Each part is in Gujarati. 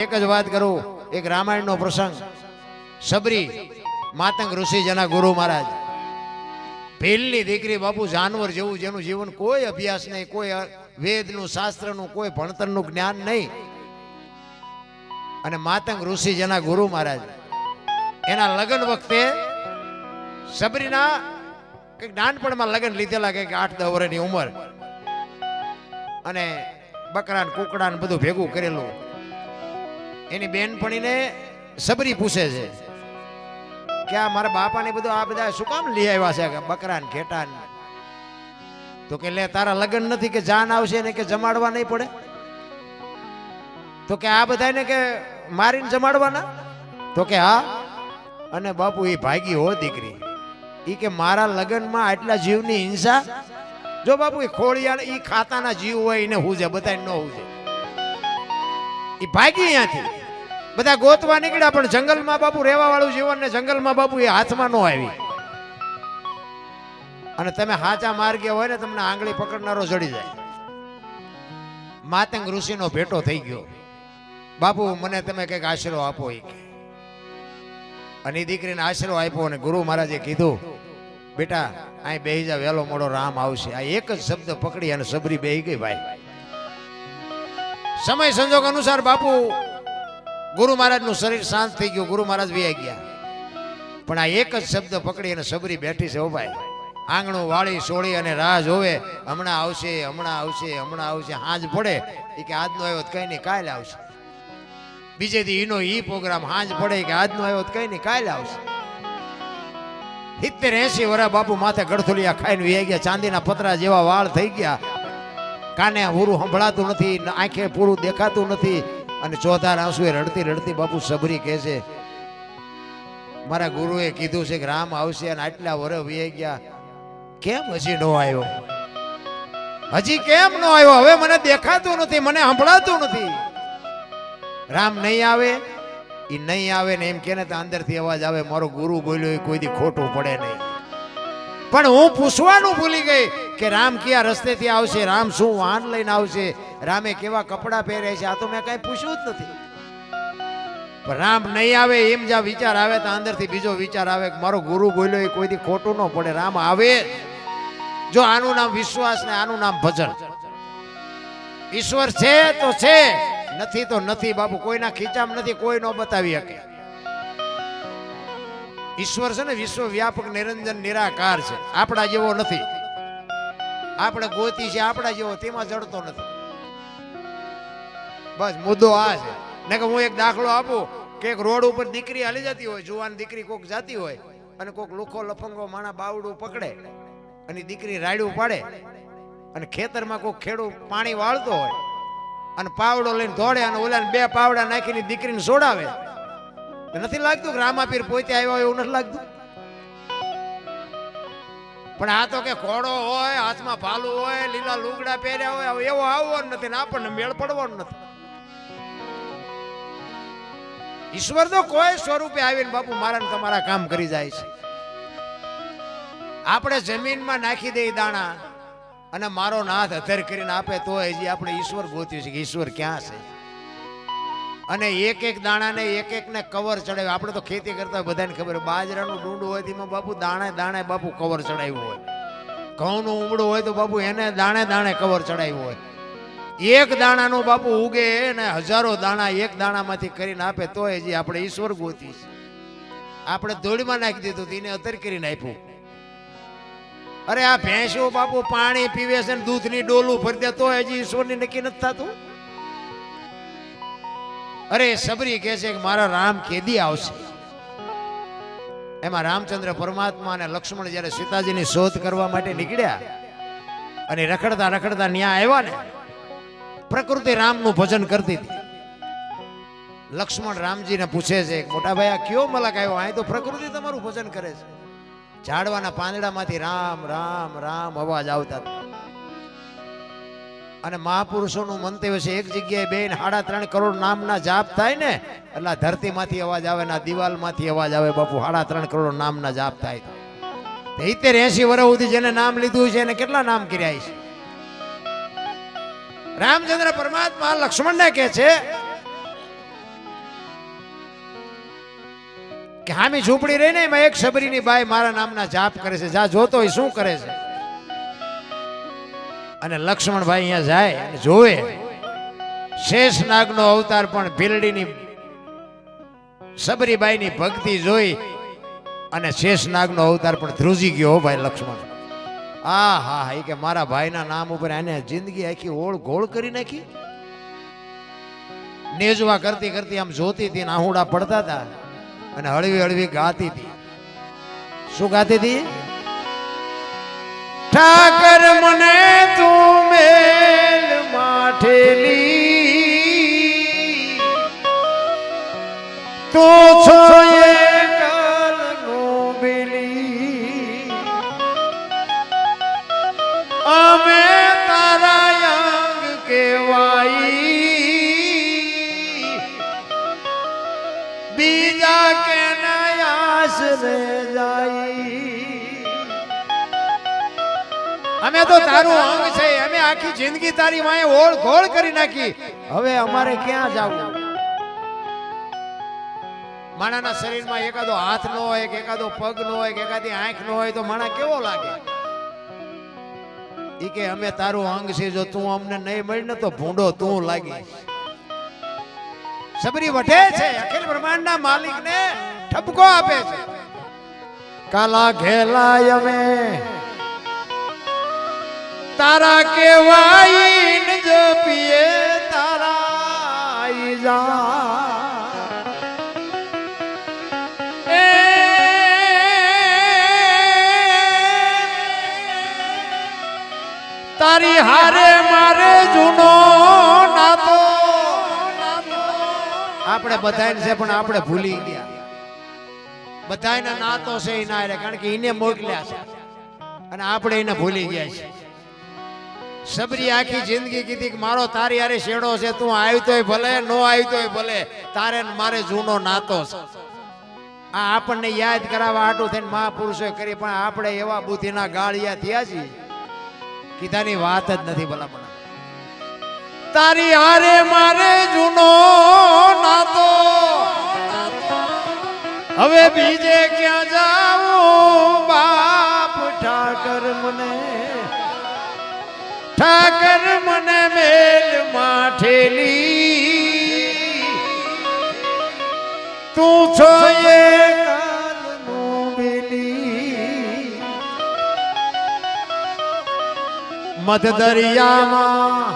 એક જ વાત કરું, એક રામાયણનો પ્રસંગ. સબરી, માતંગ ઋષિ જેના ગુરુ મહારાજ. ભીલની દીકરી બાપુ જાનવર જેવું, જેનું જીવન કોઈ અભ્યાસ નહીં, કોઈ વેદનું, શાસ્ત્રનું, કોઈ ભણતરનું જ્ઞાન નહીં. અને માતંગ ઋષિ જેના ગુરુ મહારાજ. એના લગ્ન વખતે સબરીના કંઈક નાનપણમાં લગ્ન લીધેલા કંઈક આઠ દસ વર્ષની ઉંમર. અને બકરા ને કુકડા ને બધું ભેગું કરેલું. એની બેનપણીને સબરી પૂછે છે કે આ મારા બાપાને બધું આ બધા શું કામ લઈ આવ્યા છે? કે બકરા ને ઘેટા ને તો કે લે, તારા લગ્ન નથી કે જાન આવશે ને કે જમાડવા નહીં પડે? તો કે આ બધાને કે મારીને જમાડવાના? તો કે હા. અને બાપુ એ ભાગી હો દીકરી. એ કે મારા લગ્નમાં આટલા જીવની હિંસા? જો બાપુ એ ખોળિયાળ એ ખાતાના જીવ હોય, એને હુજે બધાને ન હુજે. એ ભાગી અહીંયાથી. બધા ગોતવા નીકળ્યા, પણ જંગલમાં બાપુ રહેવા વાળું જીવન ને જંગલમાં બાપુ એ હાથમાં ન આવી. અને તમે હાચા માર્ગે હોય ને, તમને આંગળી પકડનારો જડી જાય. માતંગ ઋષિનો ભેટો થઈ ગયો. બાપુ, મને તમે કંઈક આશરો આપો એ અને દીકરીને આશરો આપ્યો અને ગુરુ મહારાજે કીધું, બેટા અહીં બેહી જા વહેલો મોડો રામ આવશે. આ એક જ શબ્દ પકડી અને સબરી બેહી ગઈ ભાઈ. સમય સંજોગ અનુસાર બાપુ ગુરુ મહારાજનું શરીર શાંત થઈ ગયું, ગુરુ મહારાજ વ્યાઈ ગયા. પણ આ એક જ શબ્દ પકડી અને સબરી બેઠી છે ભાઈ. આંગણું વાળી, સોળી અને રાહ જોવે, હમણાં આવશે હમણાં આવશે હમણાં આવશે, હાંજ પડે. એ કે આજનો આવ્યો કઈ નહીં, કાલે આવશે. બીજે દી એનો ઈ પ્રોગ્રામ, હાંજ પડે કે આજનો આવ્યો કઈ નહીં, કાલે આવશે. સિત્તેર એસી વર્ષ બાપુ માથે ગળથુલિયા ખાઈને વ્યાઈ ગયા, ચાંદીના પતરા જેવા વાળ થઈ ગયા. કાને પૂરું સંભળાતું નથી, આંખે પૂરું દેખાતું નથી. અને ચોથા આંસુએ રડતી રડતી બાપુ સબરી કહે છે, મારા ગુરુએ કીધું છે કે રામ આવશે અને આટલા વર્ષ વી ગયા. કેમ હજી નો આવ્યો? હજી કેમ નો આવ્યો? હવે મને દેખાતું નથી, મને સંભળાતું નથી. રામ નહીં આવે? એ નહીં આવે ને એમ કે ને અંદરથી અવાજ આવે, મારો ગુરુ બોલ્યો એ કોઈ દી ખોટું પડે નહીં. પણ હું પૂછવાનું ભૂલી ગઈ કે રામ કયા રસ્તેથી આવશે? રામ શું વાહન લઈને આવશે? રામે કેવા કપડાં પહેરે છે, આ તો મેં કાંઈ પૂછ્યું જ નથી. રામ નહીં આવે એમ જ્યાં વિચાર આવે તો અંદરથી બીજો વિચાર આવે મારો ગુરુ બોલ્યો એ કોઈથી ખોટું ન પડે, રામ આવે જો. આનું નામ વિશ્વાસ ને આનું નામ ભજન. ઈશ્વર છે તો છે, નથી તો નથી બાપુ, કોઈના ખીચામાં નથી, કોઈ ન બતાવી શકે. ઈશ્વર છે ને વિશ્વ વ્યાપક નિરંજન, નિરાકાર છે. આપણા જેવો નથી. આપણે ગોતી છે, આપણા જેવો, તેમાં જડતો નથી. બસ, મુદ્દો આ છે. ને કે હું એક દાખલો આપું, કે એક રોડ ઉપર દીકરી હાલી જતી હોય, જુવાન દીકરી કોક જાતી હોય, અને કોક લુખો લફંગો માણા બાવડું પકડે, અને દીકરી રાયડું પાડે, અને ખેતરમાં કોક ખેડૂત પાણી વાળતો હોય, અને પાવડો લઈને દોડે, અને ઓલા બે પાવડા નાખીને દીકરીને સોડાવે. નથી લાગતું કે રામાપીર પોતે આવ્યો હોય એવું નથી લાગતું? પણ આ તો કે ઘોડો હોય, હાથમાં ભાલું હોય, લીલા લુગડા પહેર્યા હોય એવો આવવો નથી ને આપણને મેળ પડવાનો નથી. ઈશ્વર તો કોઈ સ્વરૂપે આવીને બાપુ મારા તમારા કામ કરી જાય છે. આપણે જમીનમાં નાખી દઈએ દાણા અને મારો નાથ અધર કરીને આપે તો હજી આપણે ઈશ્વર ગોત્યું છે કે ઈશ્વર ક્યાં છે? અને એક એક દાણાને એક એક ને કવર ચડાવ્યું. આપણે તો ખેતી કરતા બધાને ખબર બાજરાનું ડુંડું હોય તેમાં બાપુ દાણે દાણે બાપુ કવર ચડાવ્યું હોય. ઘઉંનું ઉમડું હોય તો બાપુ એને દાણે દાણે કવર ચડાવ્યું હોય. એક દાણાનું બાપુ ઉગે ને હજારો દાણા એક દાણામાંથી કરીને આપે તો હજી આપણે ઈશ્વર ગોતી આપણે ધોળીમાં નાખી દીધું તો એને અતર કરીને આપ્યું. અરે આ ભેંસો બાપુ પાણી પીવે છે ને દૂધની ડોલું ભરી દે તો હજી ઈશ્વરની નક્કી નથી થતું. અરે સબરી કહે છે કે મારા રામ કેદી આવશે. એમાં રામચંદ્ર પરમાત્મા અને લક્ષ્મણ જ્યારે સીતાજીની શોધ કરવા માટે નીકળ્યા અને રખડતા રખડતા ન્યા આવ્યા ને પ્રકૃતિ રામનું ભજન કરતી હતી. લક્ષ્મણ રામજીને પૂછે છે, મોટા ભાઈ, આ કયો મલક આવ્યો? અહીં તો પ્રકૃતિ તમારું ભજન કરે છે. ઝાડવાના પાંદડામાંથી રામ રામ રામ અવાજ આવતા. અને મહાપુરુષોનું મંતવ્ય છે, એક જગ્યાએ બે સાડા ત્રણ કરોડ નામના જાપ થાય ને, એટલે ધરતીમાંથી અવાજ આવે ને દિવાલમાંથી અવાજ આવે, બાપુ, સાડા ત્રણ કરોડ નામના જાપ થાય. સિત્તેર એસી વર્ષ સુધી જેને નામ લીધું છે, એને કેટલા નામ કર્યા છે? રામચંદ્ર પરમાત્મા લક્ષ્મણ લક્ષ્મણને કે છે કે હામી ઝૂંપડી રહી ને એમાં એક શબરીની બાઈ મારા નામના જાપ કરે છે. જા જોતો હોય શું કરે છે? અને લક્ષ્મણભાઈ અહીંયા જાય અને જોવે શેષ નાગનો અવતાર પણ ભીલડીની શબરીબાઈની ભક્તિ જોઈ અને શેષ નાગ નો અવતાર પણ ધ્રુજી ગયો ભાઈ લક્ષ્મણ. આ, હા હા એ કે મારા ભાઈના નામ ઉપર એને જિંદગી આખી ઓળ ગોળ કરી નાખી. નેજવા કરતી કરતી આમ જોતી હતી ને આહુડા પડતા હતા અને હળવી હળવી ગાતી હતી. શું ગાતી હતી? ઠાકર મને તું મેલ માઠેલી. તું છો અમે તો તારું અંગ છે, અમે આખી જિંદગી તારી માએ ઓળ ઘોળ કરી નાખી. હવે અમારે ક્યાં જવું? માણાના શરીરમાં એકાદો હાથ ન હોય, કે એકાદો પગ ન હોય, કે એકાદી આંખ ન હોય, તો માણા કેવો લાગે? એ કે અમે તારું અંગ છે, જો તું અમને નહીં મળી ને તો ભૂંડો તું લાગી. સબરી વઢે છે, અખિલ બ્રહ્માંડના માલિકને ઠપકો આપે છે. કાલા ઘેલા અમે. તારા કેવાઈ ન જપીએ, તારા જા. તારી હારે મારે જૂનો નાતો. આપણે બધાને છે, પણ આપણે ભૂલી ગયા. બધાના નાતો છે એના કારણ કે એને મોકલ્યા છે. અને આપણે એને ભૂલી ગયા છે સબરી આખી જિંદગી કીધી મારો તારી હારે શેડો છે, તું આવ્યો ભલે, નો આવ્યો ભલે, તારે મારે જૂનો નાતો છે. આ આપણને યાદ કરાવવા આટું થઈને મહાપુરુષો કરી, પણ આપણે એવા બુદ્ધિના ગાળિયા થયા છીએ કીધાની વાત જ નથી ભલામણ. તારી હારે મારે જૂનો નાતો. હવે બીજે ક્યાં જાઉં મને મેલ માઠેલી. તું છો એ મધ દરિયામાં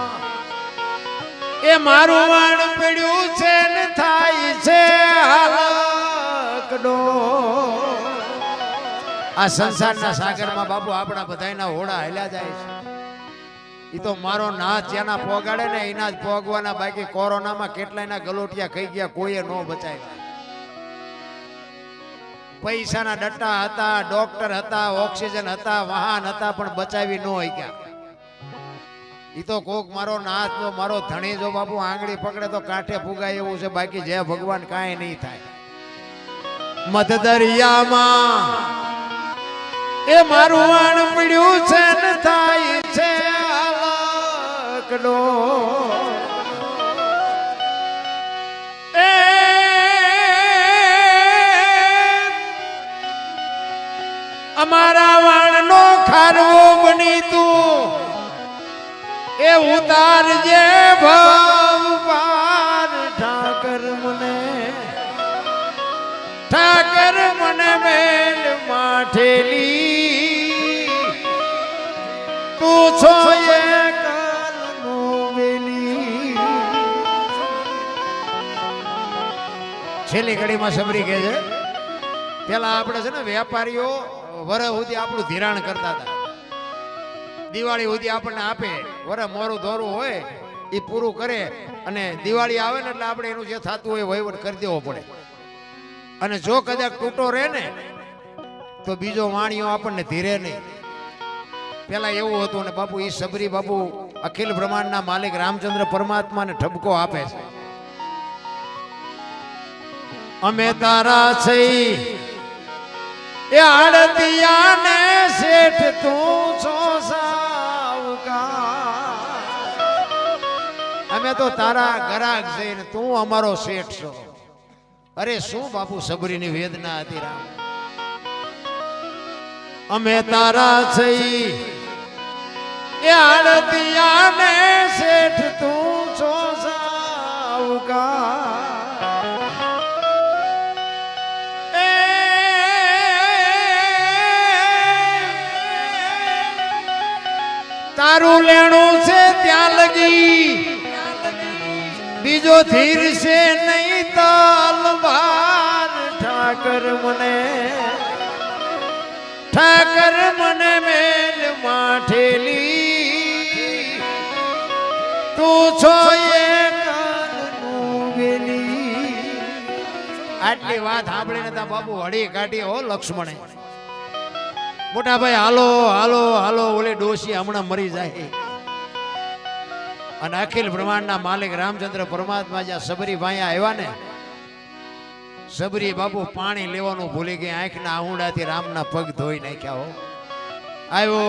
એ મારું વાણ પડ્યું છે ને થાય છે આ સંસારના સાગરમાં બાપુ આપણા બધાયના હોડા હેલા જાય છે. ઈ તો મારો નાથ જેના પોગાડે ને એના જ પોગવાના બાકી કોરોનામાં કેટલાયના ગલોટિયા ખાઈ ગયા, કોઈએ ન બચાવ્યા પૈસાના ડટ્ટા હતા, ડોક્ટર હતા, ઓક્સિજન હતા, વાહન હતા, પણ બચાવી ન ગયા એ તો કોક મારો નાથ જો મારો ધણી જો બાપુ આંગળી પકડે તો કાંઠે ફુગાય એવું છે, બાકી જય ભગવાન કાંઈ નહીં થાય. મધ દરિયામાં એ મારું વાણ પડ્યું છે ને થાય છે. આલકડો એ અમારા વાણનો ખારવો બની તું. એ ઉતારજે ભાવ પાર. ઠાકર મને ઠાકર મને મેલ માઠેલી. તું છો છેલ્લી ઘડીમાં સબરી કહે છે, પેલા આપણે છે ને વેપારીઓ વર સુધી આપણું ધિરાણ કરતા હતા. દિવાળી સુધી આપણને આપે, વર મોરું ધોરું હોય એ પૂરું કરે અને દિવાળી આવે ને એટલે આપણે એનું જે થતું હોય વહીવટ કરી દેવો પડે. અને જો કદાચ તૂટો રહે ને, તો બીજો વાણીઓ આપણને ધીરે નહીં. પેલા એવું હતું ને બાપુ એ સબરી બાપુ અખિલ બ્રહ્માંડના માલિક રામચંદ્ર પરમાત્માને ઠપકો આપે છે. અમે તારા છે એ આડતિયા ને શેઠ તું છો અમે તો તારા ગરાગ છે ને તું અમારો શેઠ છો. અરે શું બાપુ સબરીની વેદના હતી રામ? અમે તારા થઈ એ આડતિયા ને શેઠ તું છો સાવકાર. તારું લેણું છે ત્યાં લગી. બીજો ધીર છે નહીં તલવાર ઠાકર મને ઠાકર મને મેલ માઠેલી. તું છો એ આટલી વાત સાંભળીને તા બાબુ હળી કાઢી, હો લક્ષ્મણે. મોટા ભાઈ હાલો હાલો હાલો, ઓલી ડોશી હમણાં મરી જાય. અને અખિલ બ્રહ્માંડના માલિક રામચંદ્ર પરમાત્મા જ્યાં સબરી ભાઈ આવ્યા ને, સબરી બાપુ પાણી લેવાનું ભૂલી ગઈ, આંખના આહુડાથી રામના પગ ધોઈ નાખ્યા હો. આવ્યો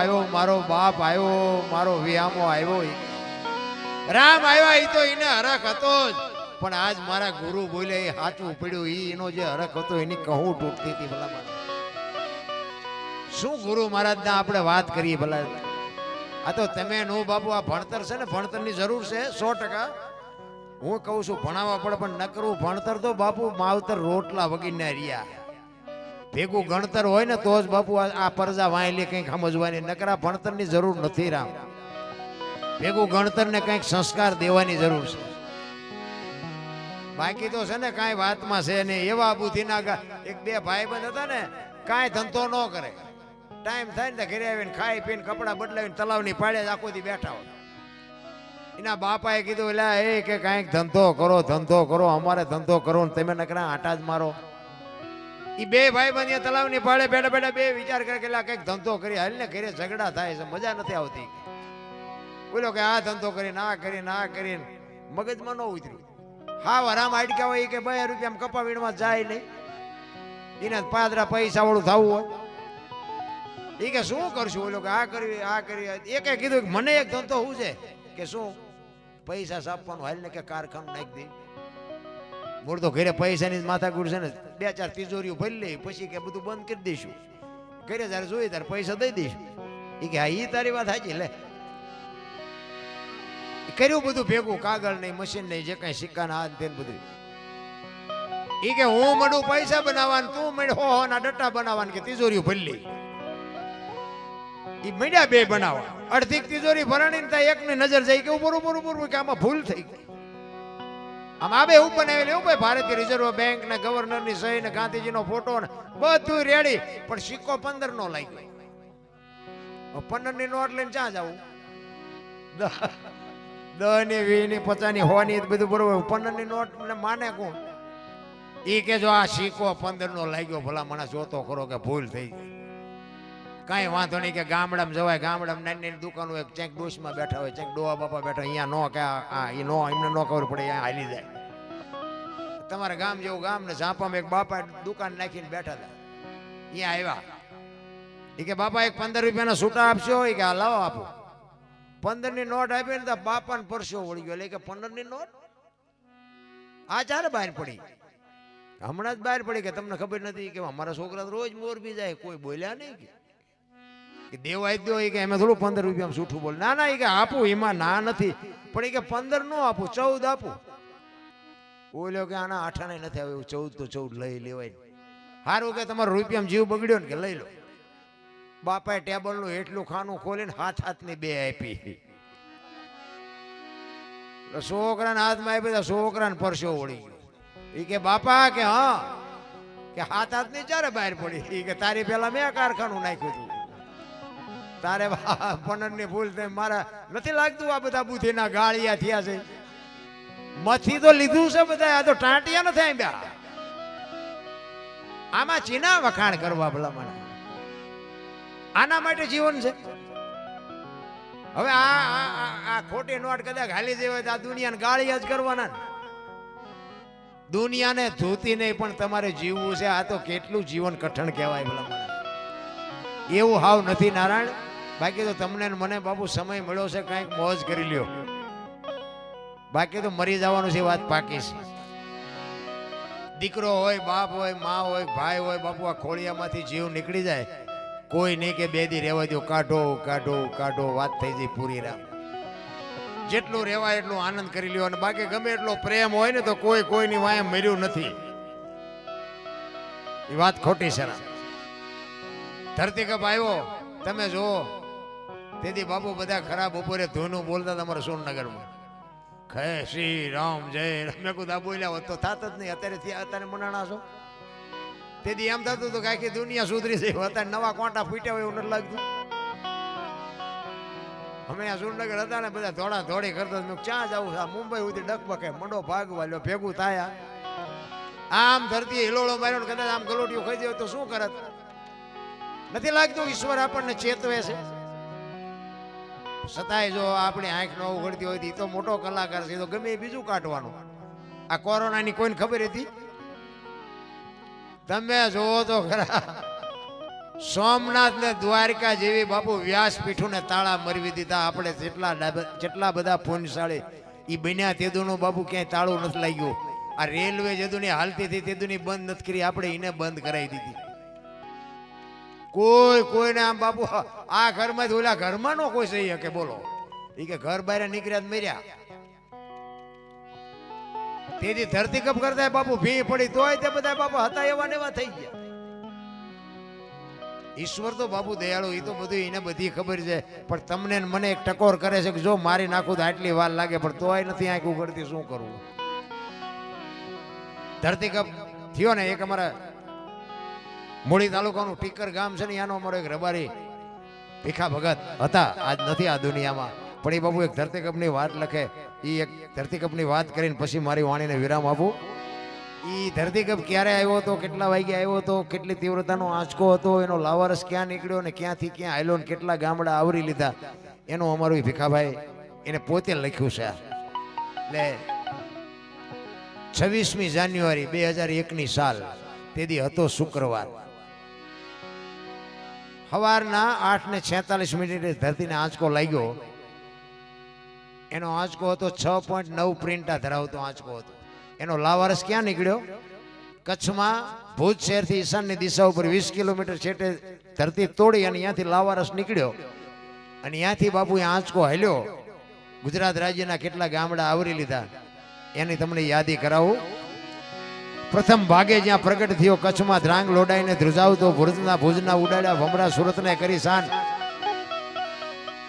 આવ્યો, મારો બાપ આવ્યો, મારો વિયામો આવ્યો. રામ આવ્યા એ તો એને હરખ હતો જ. પણ આજ મારા ગુરુ બોલે એ સાચું પડ્યું એનો જે હરખ હતો, એની કહું તૂટતી હતી ભલા માણસ. શું ગુરુ મહારાજના આપણે વાત કરીએ ભલા. આ તો તમે નો બાપુ, આ ભણતર છે ને, ભણતરની જરૂર છે, સો ટકા. હું કહું છું, ભણાવવા પડે, પણ ન કરવું. ભણતર તો બાપુ, માવતર રોટલા વગીને રહ્યા. ભેગું ગણતર હોય ને, તો જ બાપુ આ પરજા વાંયલી કંઈક સમજવાની. નકરા ભણતરની જરૂર નથી રામ. ભેગું ગણતરને કંઈક સંસ્કાર દેવાની જરૂર છે. બાકી તો છે ને, કાંઈ વાતમાં છે ને એવા બુદ્ધિના એક બે ભાઈબંધ હતા ને, કાંઈ ધંધો ન કરે. ટાઈમ થાય ને ઘરે આવીને ખાઈ પીને કપડાં બદલાવીને તલાવની પાડે આખો દી બેઠા હોય. એના બાપાએ કીધું એટલે એ કે કાંઈક ધંધો કરો ધંધો કરો, અમારે ધંધો કરો ને તમે નકરા આટા જ મારો. એ બે ભાઈ બંધ તલાવની પાડે બેઠા બેઠા બે વિચાર કરે કે કંઈક ધંધો કરી હાલ ને ઘરે ઝઘડા થાય છે, મજા નથી આવતી. બોલો કે, આ ધંધો કરીને, આ કરીને આ કરીને. મગજમાં ન ઉતર્યું હા વરામ આટકા હોય કે બે રૂપિયા કપા વીણવા જાય નહીં. એને પાદરા પૈસા વાળું થવું હોય. એ કે શું કરશું? ઓલો કે આ કરી આ કરી એકે કીધું કે મને એક ધંધો શું છે? કે શું? પૈસા સાપવાનું હાલ ને કે કારખાનું નાખી દે. મૂળ તો ઘરે પૈસાની જ માથાકૂટ છે ને. બે ચાર તિજોરીઓ ભરી લઈ પછી કે બધું બંધ કરી દઈશું. ઘરે જ્યારે જોઈએ ત્યારે પૈસા દઈ દઈશું. એ કે હા એ તારી વાત સાચી, લે. કર્યું બધું ભેગું, કાગળ નહીં, મશીન નહીં, જે કાંઈ સિક્કાના હાથ તેન બધું. એ કે હું મળું પૈસા બનાવવાનું, તું મળ હો, ના ડટ્ટા બનાવવાનું કે તિજોરીઓ ભરી લે. ઈ મળ્યા બે બનાવવા અડધી તિજોરી ભરાણી ત્યાં એકની નજર જાય કે ઉપર ઉપર ઉપર કે આમાં ભૂલ થઈ ગઈ. આમ આ બે ઉપર એવું ભાઈ ભારતીય રિઝર્વ બેંક ને ગવર્નરની સહી ને ગાંધીજીનો ફોટો ને બધું રેડી પણ સિક્કો પંદર નો લાગ્યો. પંદરની નોટ લઈને ક્યાં જવું? દહની વી ની, પચાસની હો બધું બરોબર. પંદરની નોટ ને માને કોણ? ઈ કે જો આ સિક્કો પંદર નો લાગ્યો, ભલા માણસ જોતો ખરો કે ભૂલ થઈ ગઈ. કાંઈ વાંધો નહીં કે ગામડામાં જવાય. ગામડામાં નાની નાની દુકાનો એક ચેક ડોશમાં બેઠા હોય ચેક ડોવા બાપા બેઠા અહીંયા નો કે આ નો એમને નો ખબર પડે અહીંયા હાલી જાય. તમારા ગામ જેવું ગામ ને ઝાંપામાં એક બાપા દુકાન નાખીને બેઠા હતા. અહીંયા આવ્યા. એ કે, બાપા, એક પંદર રૂપિયાના છૂટા આપશો? એ કે આ લાવો આપો. પંદરની નોટ આપી ને બાપાને પરસો વળી ગયો. એટલે કે પંદરની નોટ? આ ચારે બહાર પડી. હમણાં જ બહાર પડી કે, તમને ખબર નથી કે અમારા છોકરા રોજ મોરબી જાય. કોઈ બોલ્યા નહીં કે? કે દેવાય એ કે અમે થોડું પંદર રૂપિયામાં જૂઠું બોલ. ના ના, એ કે આપું, એમાં ના નથી. પણ એ કે પંદર નો આપું, ચૌદ આપું. બોલ્યો કે આના આઠાને નથી આવ્યું ચૌદ તો ચૌદ લઈ લેવાય સારું કે તમારો રૂપિયામાં જીવ બગડ્યો ને કે લઈ લો. બાપાએ ટેબલનું એટલું ખાનું ખોલીને હાથ હાથની બે આપી. છોકરાને હાથમાં આપી તો છોકરાને પરસો વળી ગયો. એ કે બાપા કે હા, કે હાથ હાથની ચારે બહાર પડી? એ કે તારી પેલા મેં કારખાનું નાખ્યું હતું. તારે પનરની ભૂલ મારા નથી લાગતું આ બધા બુદ્ધિના ગાળિયા થયા છે. મથી તો લીધું છે બધા, આ તો ટાંટિયા નથી આંબ્યા આમાં ચીના વખાણ કરવા ભલામણ આના માટે જીવન છે. હવે આ- આ ખોટી નોટ કદાચ હાલી જઈ હોય તો આ દુનિયાને ગાળિયા જ કરવાના દુનિયાને ધોતી નહીં, પણ તમારે જીવવું છે. આ તો કેટલું જીવન કઠણ કહેવાય ભલામણ એવું હાવ નથી નારાયણ. બાકી તો તમને મને બાપુ સમય મળ્યો છે, કંઈક મોજ કરી લ્યો. બાકી તો મરી જવાનું છે વાત પાકી છે. દીકરો હોય, બાપ હોય, મા હોય, ભાઈ હોય, બાપુ આ ખોળિયામાંથી જીવ નીકળી જાય. કોઈ નહીં કે બે દી રહેવા દો કાઢો કાઢો કાઢો, વાત થઈ જાય પૂરી રામ. જેટલું રહેવાય એટલું આનંદ કરી લ્યો અને બાકી ગમે એટલો પ્રેમ હોય ને તો કોઈ કોઈની વાય મર્યું નથી. એ વાત ખોટી છે. ધરતી કપ આવ્યો, તમે જુઓ. તેથી બાપુ બધા ખરાબ બપોરે ધોનું બોલતા તમારા સોનનગરમાં. ખે શ્રી રામ, જય રામ. કીધું બોલ્યા હોત તો થાત જ નહીં. અત્યારે થયા, અત્યારે મનાણા છો. તેથી એમ થતું હતું કે આખી દુનિયા સુધરી છે. અત્યારે નવા કોંટા ફૂટ્યા હોય એવું નથી લાગતું. અમે આ સુરનગર હતા ને બધા ધોળા ધોળી કરતા. મેં ક્યાં જવું છે? મુંબઈ સુધી ડકબકે મંડો ભાગવા લ્યો ભેગું થાય આમ ધરતી હિલોળો માર્યો કદાચ આમ ગલોટીઓ ખાઈ જાય તો શું કરત? નથી લાગતું ઈશ્વર આપણને ચેતવે છે? છતાંય જો આપણી આંખ ન ઉઘડતી હોય તો મોટો કલાકાર છે તો ગમે બીજું કાઢવાનું. આ કોરોનાની કોઈને ખબર હતી? તમે જોવો તો ખરા. સોમનાથ ને દ્વારકા જેવી બાપુ વ્યાસપીઠું ને તાળા મરવી દીધા. આપણે જેટલા જેટલા બધા પુણ્યશાળી એ બન્યા તેદુનું બાપુ ક્યાંય તાળું નથી લાગ્યું. આ રેલવે જેદુની હાલતી હતી તેદુની બંધ નથી કરી, આપણે એને બંધ કરાવી દીધી. કોઈ, કોઈને આમ બાપુ આ ઘરમાંથી ઓલા ઘરમાં નો કોઈ સહી કે બોલો. એ કે ઘર બહાર નીકળ્યા મર્યા. તેથી ધરતીકપ કરતા બાપુ ભી પડી તોય તે બધા બાપુ હતા એવા ને થઈ ગયા. ઈશ્વર તો બાપુ દયાળુ એ તો બધું એને બધી ખબર છે. પણ તમને મને એક ટકોર કરે છે કે જો મારી નાખું તો આટલી વાર લાગે, પણ તોય નથી આંખ ઉઘડતી, શું કરવું ધરતીકપ થયો ને એક અમારા મૂળી તાલુકાનું ટીકર ગામ છે ને ત્યાંનો અમારો એક રબારી ભીખા ભગત હતા. આજ નથી આ દુનિયામાં. પણ એ બાબુ એક ધરતીકપની વાત લખે. એ એક ધરતીકપની વાત કરીને પછી મારી વાણીને વિરામ આપું. એ ધરતીકપ ક્યારે આવ્યો હતો, કેટલા વાગે આવ્યો હતો, કેટલી તીવ્રતાનો આંચકો હતો, એનો લાવારસ ક્યાં નીકળ્યો ને ક્યાંથી ક્યાં આવેલો ને કેટલા ગામડા આવરી લીધા, એનું અમારું ભીખાભાઈ એને પોતે લખ્યું છે. એટલે છવ્વીસમી જાન્યુઆરી બે હજાર એકની સાલ તેથી હતો શુક્રવાર. સવારના આઠ ને છેતાલીસ મિનિટે ધરતીને આંચકો લાગ્યો. એનો આંચકો હતો છ પોઈન્ટ નવ પ્રિન્ટા ધરાવતો આંચકો હતો. એનો લાવારસ ક્યાં નીકળ્યો? કચ્છમાં ભુજ શહેરથી ઈશાનની દિશા ઉપર વીસ કિલોમીટર છેટે ધરતી તોડી અને ત્યાંથી લાવારસ નીકળ્યો. અને ત્યાંથી બાપુ આંચકો હાલ્યો. ગુજરાત રાજ્યના કેટલા ગામડા આવરી લીધા. એની તમને યાદી કરાવું. પ્રથમ ભાગે જ્યાં પ્રગટ થયો કચ્છમાં ધ્રાંગ લોડાઈને ધ્રુજાવતો ભુજના ભુજના ઉડાડ્યા ભમરા સુરતને કરી શાન.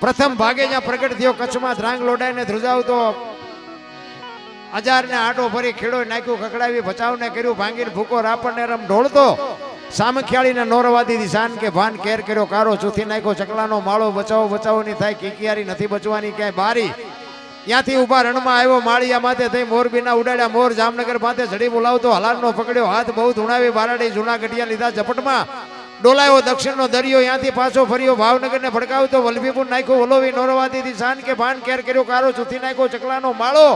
પ્રથમ ભાગે જ્યાં પ્રગટ થયો કચ્છમાં ધ્રાંગ લોડાઈને ધ્રુજાવતો અજારને આટો ફરી ખેડો નાખ્યું કકડાવી બચાવને કર્યું, ભાંગીને ભૂકો રાપણને રમ ઢોળતો. સામખિયાળીને નોરવાદી દિશાન કે ભાન કેર કર્યો, કારો ચૂથી નાખ્યો, ચકલાનો માળો બચાવો બચાવો ની થાય, કિકિયારી નથી બચવાની, ક્યાંય બારી. ત્યાંથી ઊભા રણમાં આવ્યો, માળિયા માથે થઈ મોરબીના ઉડાડ્યા, મોર જામનગર માથે ચડી બોલાવતો હલારનો પકડ્યો, હાથ બહુ ધૂણાવી, બારાડી જૂના ગઢિયા લીધા ઝપટમાં. ડોલાયો દક્ષિણનો દરિયો ત્યાંથી પાછો ફર્યો, ભાવનગરને ભડકાવતો, વલભીપુર નાખ્યો, વલોવી દીધી શાન કે ભાન કેર કર્યો, કારો ચૂથી નાખ્યો, ચકલાનો માળો.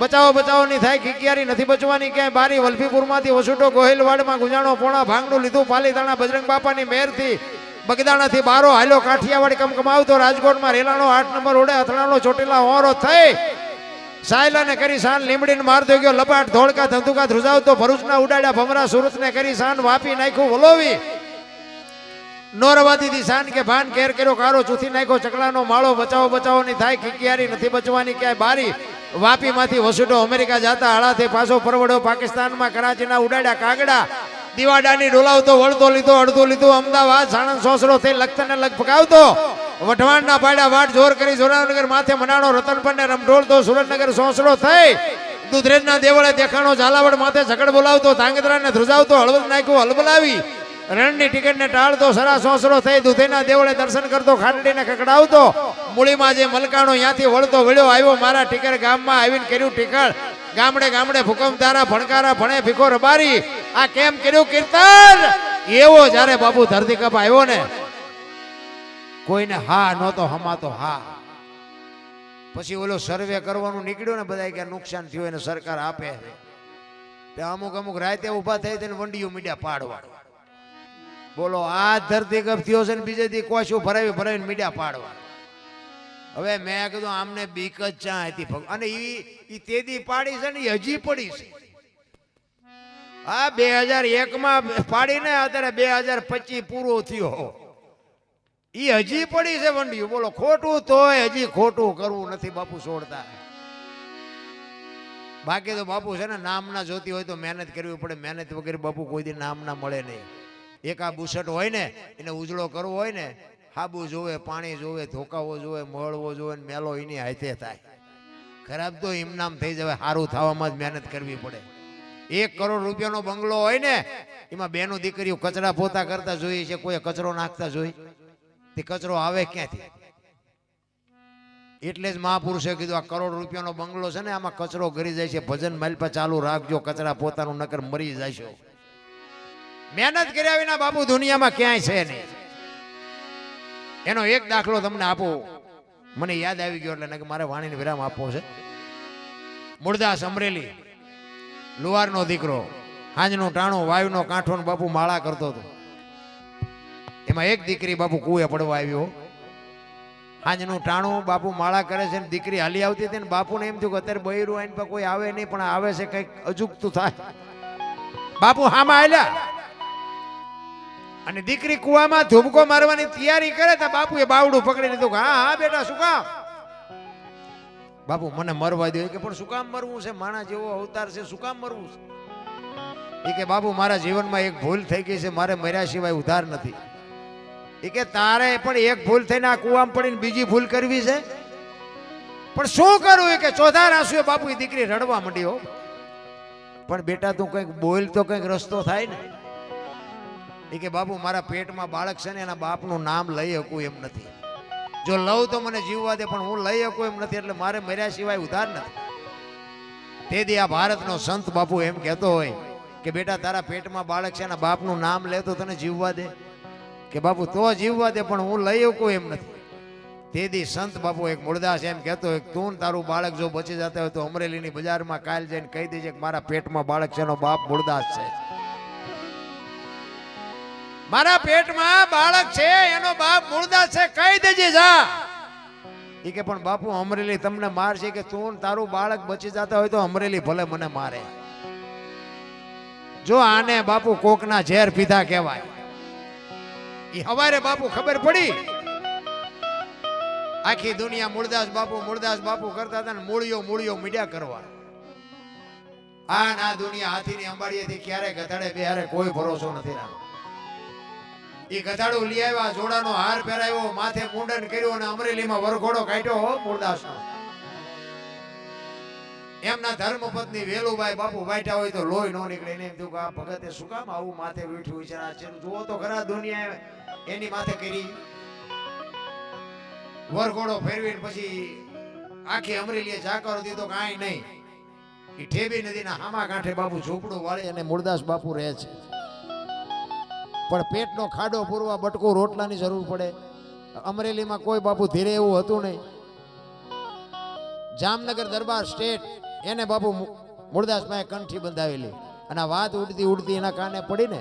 બચાવો બચાવો, ની થાય કિકિયારી નથી બચવાની ક્યાંય બારી. વલભીપુરમાંથી વસુટો ગોહિલવાડમાં ગુંજાણો, પોણા ભાંગનું લીધું, પાલીતાણા, બજરંગ બાપાની મહેરથી. બગદાણાથી બારો હાલ્યો કાઠિયાવાડ કમ કમાવતો રાજકોટમાં રેલાનો આઠ નંબર ઓડે અથડાનો ચોટીલા હોરો થઈ. સાયલાને કરી સાન લીમડીને મારતો ગયો, લપાટ, ધોળકા, ધંધુકા, ધ્રુજાવતો, ભરૂચના ઉડાડ્યા ભમરા સુરતને કરી સાન વાપી નાખ્યું, વલોવી. નોરવાદી થી શાન કે ભાન કેર કર્યો, કારો ચૂથી નાખ્યો, ચકલાનો માળો બચાવો બચાવો, ની થાય કિકિયારી નથી બચવાની, ક્યાંય બારી. વાપીમાંથી વસુટો અમેરિકા જાતા, હળાથી પાછો પરવડો પાકિસ્તાનમાં કરાચીના ઉડાડ્યા કાગડા. દિવાડાની ડોલાવતો, વળતો, લીધો, અડધો, લીધો, અમદાવાદ, સાણંદ, સોસરો થઈ લખતરને લગ પકાવતો વઢવાણના પાડ્યા વાટ જોર કરી સુરેન્દ્રનગર માથે મનાણો રતનપરને રમઢોળતો સુરેન્દ્રનગર સોસરો થઈ. દુધરેજના દેવળે દેખાણો, ઝાલાવડ માથે ઝઘડ બોલાવતો, ધાંગધ્રાને ધ્રુજાવતો, હળવદ નાખ્યો હલબલાવી. રણની ટિકિટને ટાળતો, સરા સોસરો થઈ, દુધેના દેવળે દર્શન કરતો, ખાંડીને કકડાવતો મૂળીમાં જે મલકાણો ત્યાંથી વળતો, વળ્યો, આવ્યો મારા ટીકર ગામમાં આવીને કર્યું ટીકળ. ગામડે ગામડે ભૂકંપ તારા ભણકારા, ભણે, ભીખો રબારી. આ કેમ કર્યું કીર્તન? એવો જ્યારે બાપુ ધરતીકપ આવ્યો ને, કોઈને હા નહોતો, હમાતો હા. પછી ઓલો સર્વે કરવાનું નીકળ્યું ને બધા કે નુકસાન થયું એને સરકાર આપે. તે અમુક અમુક રાતે ઊભા થઈ તેને વંડીઓ મીડિયા પાડવા. બોલો, આ ધરતીકપ થયો છે ને બીજેથી કોશું ભરાવી ભરાવીને મીડિયા પાડવા. હવે મેં કીધું આમને બીક જ ચા હતી અને ઈ તેદી પાડી છે ને હજી પડી છે. આ બે હજાર એકમાં પાડીને અત્યારે બે હજાર પચીસ પૂરો થયો. એ હજી પડી છે વંડિયું. બોલો, ખોટું તોય હજી ખોટું કરવું નથી, બાપુ છોડતા. બાકી તો બાપુ છે ને નામના જોતી હોય તો મહેનત કરવી પડે. મહેનત વગેરે બાપુ કોઈ દી નામના મળે નહીં. એક આ બુસટ હોય ને, એને ઉજળો કરવો હોય ને હાબુ જોવે, પાણી જોવે, ધોકાવો જોવે મળવો જોવે ને મેલો એની હાથે થાય. ખરાબ તો ઇમનામ થઈ જવાય સારું થવામાં જ મહેનત કરવી પડે. એક કરોડ રૂપિયાનો બંગલો હોય ને, એમાં બેનો દીકરીઓ કચરા પોતા કરતા જોઈએ છે કોઈ કચરો નાખતા જોઈ તે કચરો આવે ક્યાંથી? એટલે જ મહાપુરુષે કીધું, આ કરોડ રૂપિયાનો બંગલો છે ને, આમાં કચરો ગરી જાય છે, ભજન માલપા ચાલુ રાખજો, કચરા પોતાનું નકર મરી જશો. મહેનત કર્યા વિના બાપુ દુનિયામાં ક્યાંય છે નહીં. એનો એક દાખલો તમને આપો. મને યાદ આવી ગયો એટલે મારે વાણીને વિરામ આપવો છે. મૂળદાસ અમરેલી, લુહારનો દીકરો, હાંજનું ટાણું, વાયુનો કાંઠો બાપુ માળા કરતો હતો. એમાં એક દીકરી બાપુ કુએ પડવા આવ્યો હાંજનું ટાણું, બાપુ માળા કરે છે દીકરી હાલી આવતી હતી ને બાપુને એમ થયું કે અત્યારે બૈરું આવીને કોઈ આવે નહીં, પણ આવે છે કંઈક અજુકતું થાય. બાપુ હામાં આલ્યા અને દીકરી કુવામાં ધૂમકો મારવાની તૈયારી કરે તો બાપુએ બાવડું પકડી લીધું હા હા, બેટા, શું કામ? બાપુ, મને મરવા દો કે, પણ શું કામ મરવું છે? માણા જેવો અવતાર છે, શું કામ મરવું છે? એ કે, બાપુ, મારા જીવનમાં એક ભૂલ થઈ ગઈ છે, મારે મર્યા સિવાય ઉધાર નથી. એ કે, તારે પણ એક ભૂલ થઈને આ કુવામાં પડીને બીજી ભૂલ કરવી છે? પણ શું કરું? એ કે ચોથા રાસુએ બાપુ એ દીકરી રડવા માંડી પણ બેટા, તું કંઈક બોલ તો કંઈક રસ્તો થાય ને. એ કે બાપુ, મારા પેટમાં બાળક છે ને એના બાપનું નામ લઈ શકું એમ નથી. જો લઉં તો મને જીવવા દે, પણ હું લઈ શકું એમ નથી, એટલે મારે મર્યા સિવાય ઉધાર નથી. તેથી આ ભારતનો સંત બાપુ એમ કહેતો હોય કે, બેટા, તારા પેટમાં બાળક છે, એના બાપનું નામ લે તો તને જીવવા દે. કે, બાપુ, તો જીવવા દે, પણ હું લઈ શકું એમ નથી. તેથી સંત બાપુ એક મૂળદાસ એમ કહેતો હોય તું તારું બાળક જો બચી જતા હોય તો અમરેલીની બજારમાં કાલ જઈને કહી દેજે કે, મારા પેટમાં બાળક છે, એનો બાપ મૂળદાસ છે. મારા પેટમાં બાળક છે, એનો બાપ મૂળદાસ છે, કહી દેજે જા. એ કે, પણ બાપુ, અમરેલી તમને મારશે. કે તું તારું બાળક બચી જતા હોય તો અમરેલી ભલે મને મારે. જો આને બાપુ કોકના ઝેર પીધા કહેવાય. એ હવારે બાપુ ખબર પડી. આખી દુનિયા મૂળદાસ બાપુ મૂળદાસ બાપુ કરતા હતા ને મૂળિયો મૂળિયો મીડિયા કરવા. આ ના દુનિયા હાથીની અંબાડીએથી ક્યારે ગધાડે બિહારે કોઈ ભરોસો નથી રાખતો વરઘોડો કાઢ્યો એને માથે કરી. વરઘોડો ફેરવીને પછી આખી અમરેલીએ જાકરો દીધો કાંઈ નહીં. એ ઠેબી નદીના હામા કાંઠે બાપુ ઝૂંપડું વાળી અને મૂળદાસ બાપુ રહે છે. પણ પેટનો ખાડો પૂરવા બટકો રોટલાની જરૂર પડે. અમરેલીમાં કોઈ બાપુ ધીરે એવું હતું નહીં. જામનગર દરબાર સ્ટેટ, એને બાપુ મૂળદાસભાઈ કંઠી બંધાવેલી. અને વાત ઉડતી ઉડતી એના કાને પડીને,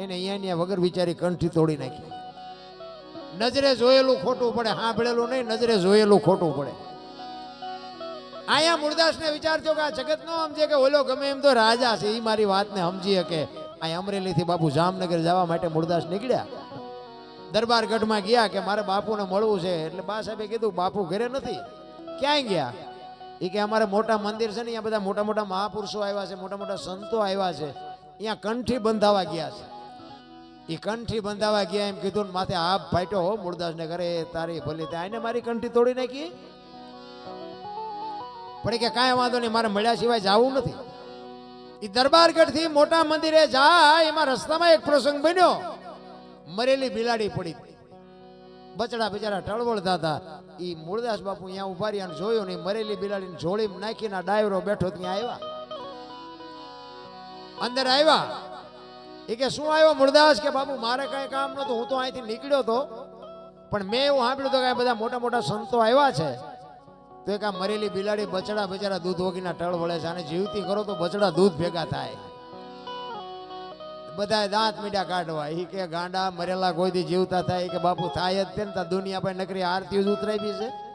એને અહીંયા વગર વિચારી કંઠી તોડી નાખી. નજરે જોયેલું ખોટું પડે સાંભળેલું નહીં, નજરે જોયેલું ખોટું પડે. અહીંયા મૂળદાસને વિચાર થયો કે આ જગત નો સમજે કે ઓલો ગમે એમ તો રાજા છે એ મારી વાતને સમજી શકે. અહીં અમરેલીથી બાપુ જામનગર જવા માટે મૂળદાસ નીકળ્યા. દરબારગઢમાં ગયા કે મારે બાપુને મળવું છે એટલે બા સાહેબે કીધું, બાપુ ઘરે નથી. ક્યાંય ગયા? એ કે, અમારે મોટા મંદિર છે ને, અહીંયા બધા મોટા મોટા મહાપુરુષો આવ્યા છે, મોટા મોટા સંતો આવ્યા છે. અહીંયા કંઠી બંધાવા ગયા છે. એ કંઠી બંધાવા ગયા, એમ કીધું માથે આપ ફાટ્યો, હો, મૂળદાસને ઘરે તારી ભલી ત્યાં મારી કંઠી તોડી નાખી? પણ કે, કાંઈ વાંધો નહીં, મારે મળ્યા સિવાય જવું નથી. દરબારગઢથી મોટા મંદિરે જાય, એમાં રસ્તામાં એક પ્રસંગ બન્યો. મરેલી બિલાડી પડી. બચડા બિચારા ટળવળતા હતા. એ મૂળદાસ બાપુ અહીંયા ઊભા રહ્યા જોયું ને મરેલી બિલાડીને જોડી નાખીને ડાયરો બેઠો ત્યાં આવ્યા. અંદર આવ્યા. એ કે, શું આવ્યો મૂળદાસ કે, બાપુ, મારે કઈ કામ નતું હું તો અહીંથી નીકળ્યો તો. પણ મેં એવું સાંભળ્યું તો કે બધા મોટા મોટા સંતો આવ્યા છે. તો એક આ મરેલી બિલાડી બચડા બચારા દૂધ વગીના ટળ વળે છે. અને જીવતી કરો તો બચડા દૂધ ભેગા થાય. બધા દાંત મીડા કાઢવા. એ કે ગાંડા મરેલા કોઈ દી જીવતા થાય. કે બાપુ થાય જ તે ને દુનિયા પાસે નકરી આરતી જ ઉતરાવી છે.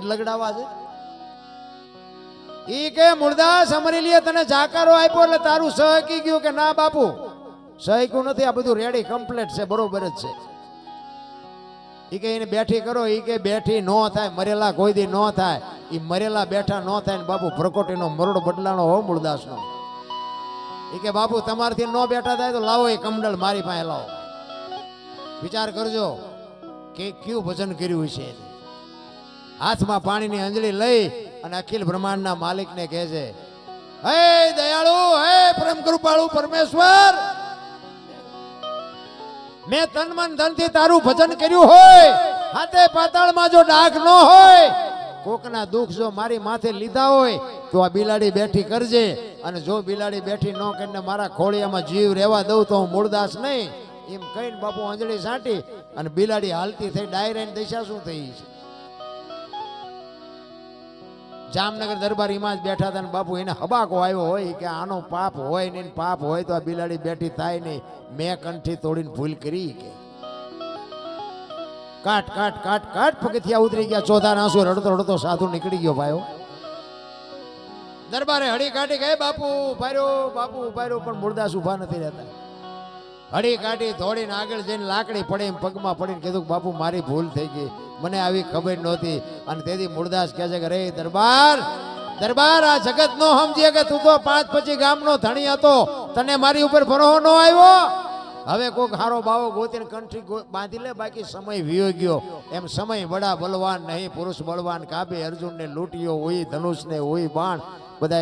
જ લગડાવા છે. એ કે મુરદાસ અમરેલીએ તને જાકારો આપ્યો એટલે તારું સહકી ગયું કે ના બાપુ? સહક્યું નથી. આ બધું રેડી કમ્પ્લીટ છે. બરોબર જ છે. ઈ કે એને બેઠી કરો, ઈ કે બેઠી ન થાય, મરેલા કોઈ દી ન થાય. ઈ મરેલા બેઠા ન થાય ને બાપુ પ્રકોટીનો મરડો બદલાનો હો મૂળદાસનો ઈ કે બાપુ તમારથી ન બેઠા થાય તો લાવો એ કમંડળ મારી પાસે લાવો. વિચાર કરજો કે કયું ભજન કર્યું છે હાથમાં પાણીની અંજળી લઈ અને અખિલ બ્રહ્માંડના માલિકને કહે છે, હે દયાળુ, હે પરમ કૃપાળુ પરમેશ્વર મેં તન મન ધનથી તારું ભજન કર્યું હોય, હાથે પાતાળમાં જો ડાઘ ન હોય, કોકના દુઃખ જો મારી માથે લીધા હોય, તો આ બિલાડી બેઠી કરજે. અને જો બિલાડી બેઠી ન કરીને મારા ખોળિયામાં જીવ રહેવા દઉં તો હું મૂળદાસ નહીં. એમ કહીને બાપુ અંજળી સાંટી અને બિલાડી હાલતી થઈ, ડાયરાની દિશા શું થઈ છે? જામનગર દરબાર એમાં જ બેઠા હતા ને બાપુ, એને હબાકો આવ્યો હોય કે આનો પાપ હોય ને પાપ હોય તો આ બિલાડી બેઠી થાય નહીં. મેં કંઠી તોડીને ભૂલ કરી કે. કાટ કાટ કાટ કાટ, પગથિયા ઉતરી ગયા. ચોથા નાસુ રડતો રડતો સાધુ નીકળી ગયો ભાઈઓ. દરબારે હળી કાઢી ગયે બાપુ ઉભાર્યો બાપુ ઉભાર્યો પણ મુર્દાસ ઊભા નથી રહેતા. હળી કાઢી દોડીને આગળ જઈને લાકડી પડે એમ પગમાં પડીને કીધું બાપુ, મારી ભૂલ થઈ ગઈ. મને આવી ખબર નહોતી. અને તેથી મૂળદાસ કહે છે કે, રે દરબાર દરબાર, આ જગત નો સમજીએ કે તું તો પાંચ પછી ગામનો ધણી હતો. તને મારી ઉપર ભરોહો ન આવ્યો? હવે કોઈક હારો બાવો ગોતીને કંઠી બાંધી લે, બાકી સમય વિયો ગયો. એમ સમય વડા બલવાન નહીં, પુરુષ બળવાન. કાબે અર્જુનને લૂંટ્યો હોય ધનુષને હોય બાણ. બધા